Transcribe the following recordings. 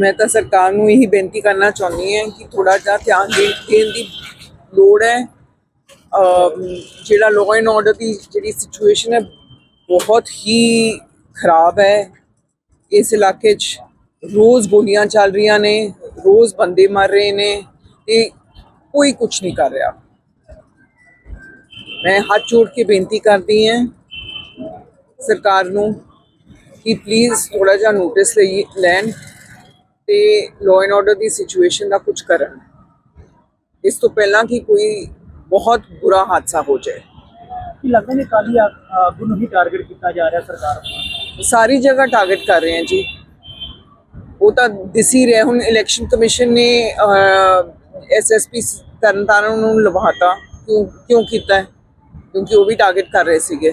ਮੈਂ ਤਾਂ ਸਰਕਾਰ ਨੂੰ ਇਹੀ ਬੇਨਤੀ ਕਰਨਾ ਚਾਹੁੰਦੀ ਹਾਂ ਕਿ ਥੋੜਾ ਜਿਹਾ ਧਿਆਨ ਦੇ- ਦੇਣ ਦੀ ਲੋੜ ਹੈ। ਜਿਹੜਾ ਲਾਅ ਐਂਡ ਆਰਡਰ ਦੀ ਜਿਹੜੀ ਸਿਚੁਏਸ਼ਨ ਹੈ, ਬਹੁਤ ਹੀ ਖਰਾਬ ਹੈ। ਇਸ ਇਲਾਕੇ 'ਚ ਰੋਜ਼ ਗੋਲੀਆਂ ਚੱਲ ਰਹੀਆਂ ਨੇ, ਰੋਜ਼ ਬੰਦੇ ਮਰ ਰਹੇ ਨੇ ਤੇ ਕੋਈ ਕੁਝ ਨਹੀਂ ਕਰ ਰਿਹਾ। ਮੈਂ ਹੱਥ ਜੋੜ ਕੇ ਬੇਨਤੀ ਕਰਦੀ ਹਾਂ ਸਰਕਾਰ ਨੂੰ ਕਿ ਪਲੀਜ਼ ਥੋੜਾ ਜਿਹਾ ਨੋਟਿਸ ਲਈ ਲੈਣ। ਤੇ ਲਾਅ ਐਂਡ ਆਰਡਰ ਦੀ ਸਿਚੁਏਸ਼ਨ ਦਾ ਕੁਝ ਕਰਨ। ਇਸ ਤੋਂ ਪਹਿਲਾਂ ਕਿ ਕੋਈ ਬਹੁਤ ਬੁਰਾ ਹਾਦਸਾ ਹੋ ਜਾਏ। ਕੀ ਲੱਗਦਾ ਨਹੀਂ ਕਾਲੀ ਆਗੂ ਨੂੰ ਹੀ ਟਾਰਗੇਟ ਕੀਤਾ ਜਾ ਰਿਹਾ ਸਰਕਾਰ ਵੱਲੋਂ? ਸਾਰੀ ਜਗ੍ਹਾ ਟਾਰਗੇਟ ਕਰ ਰਹੇ ਹਨ ਜੀ। ਉਹ ਤਾਂ ਦਿਸ ਹੀ ਰਿਹਾ। ਹੁਣ ਇਲੈਕਸ਼ਨ ਕਮਿਸ਼ਨ ਨੇ ਐਸਐਸਪੀ ਤਰਨਤਾਰਨ ਨੂੰ ਲਵਾਤਾ। ਕਿਉਂ ਕਿਉਂ ਕੀਤਾ? ਹੈ? ਕਿਉਂਕਿ ਉਹ ਵੀ ਟਾਰਗੇਟ ਕਰ ਰਹੇ ਸੀਗੇ।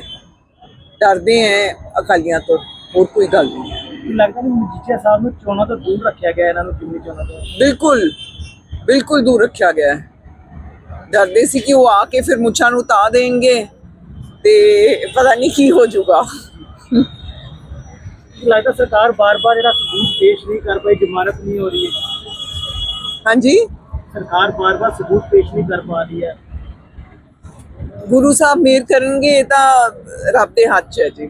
ਡਰਦੇ ਹੈ ਅਕਾਲੀਆਂ ਤੋਂ। ਹੋਰ ਕੋਈ ਗੱਲ ਨਹੀਂ। ਕੀ ਲੱਗਦਾ ਨਹੀਂ ਮਜੀਠੀਆ ਸਾਹਿਬ ਨੂੰ ਚੋਣਾਂ ਤੋਂ ਦੂਰ ਰੱਖਿਆ ਗਿਆ ਇਹਨਾਂ ਨੂੰ ਜਿਮਨੀ ਚੋਣਾਂ ਤੋਂ? ਬਿਲਕੁਲ ਬਿਲਕੁਲ ਦੂਰ ਰੱਖਿਆ ਗਿਆ ਹੈ। ਡਰਦੇ ਸੀ ਕਿ ਉਹ ਆ ਕੇ ਫਿਰ ਮੁੱਛਾਂ ਨੂੰ ਤਾ ਦੇਣਗੇ ਤੇ ਪਤਾ ਨਹੀਂ ਕੀ ਹੋ ਜਾਊਗਾ। ਲੱਗਦਾ ਸਰਕਾਰ ਬਾਰ-ਬਾਰ ਜਿਹੜਾ ਸਬੂਤ ਪੇਸ਼ ਨਹੀਂ ਕਰ ਪਾਈ ਜ਼ਮਾਨਤ ਨਹੀਂ ਹੋ ਰਹੀ ਹੈ। ਹਾਂਜੀ? ਸਰਕਾਰ ਬਾਰ-ਬਾਰ ਸਬੂਤ ਪੇਸ਼ ਨਹੀਂ ਕਰ ਪਾ ਰਹੀ ਹੈ। ਗੁਰੂ ਸਾਹਿਬ ਮਿਹਰ ਕਰਨਗੇ ਤਾਂ ਰੱਬ ਦੇ ਹੱਥ 'ਚ ਹੈ ਜੀ।